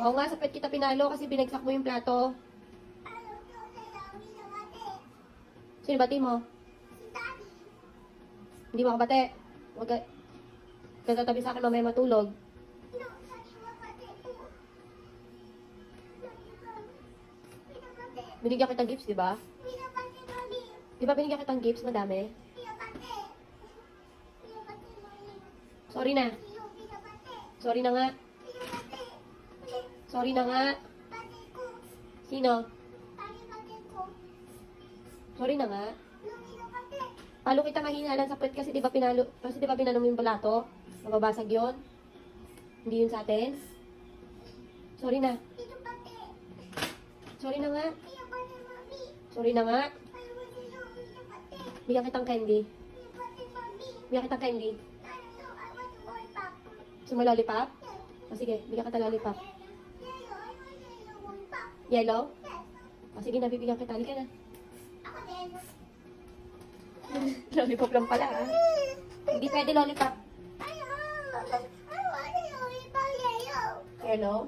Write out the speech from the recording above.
Oo nga, sapit kita pinalo kasi binagsak mo yung plato. Sino bati mo? Hindi mo kabate. Huwag ka... Katatabi sa akin mamaya matulog. Binigyan kitang gifts, di ba? Di ba binigyan kitang gifts? Madami. Sorry na. Sorry na nga. Sorry na nga. Sino? Sorry na nga. Palo kita mahinalan sa puwet kasi di ba pinalo, kasi di ba pinanom yung balato? Mababasag yon. Hindi yun sa atin. Sorry na. Sorry na nga. Sorry na nga. Bigyan kitang candy. Bigyan kitang candy. Gusto mo lollipop? O sige, bigyan kita lollipop. Yellow? O sige, nabibigyan kita. Halika na. lollipop lang pala ah. Hindi pwede lollipop. Yellow?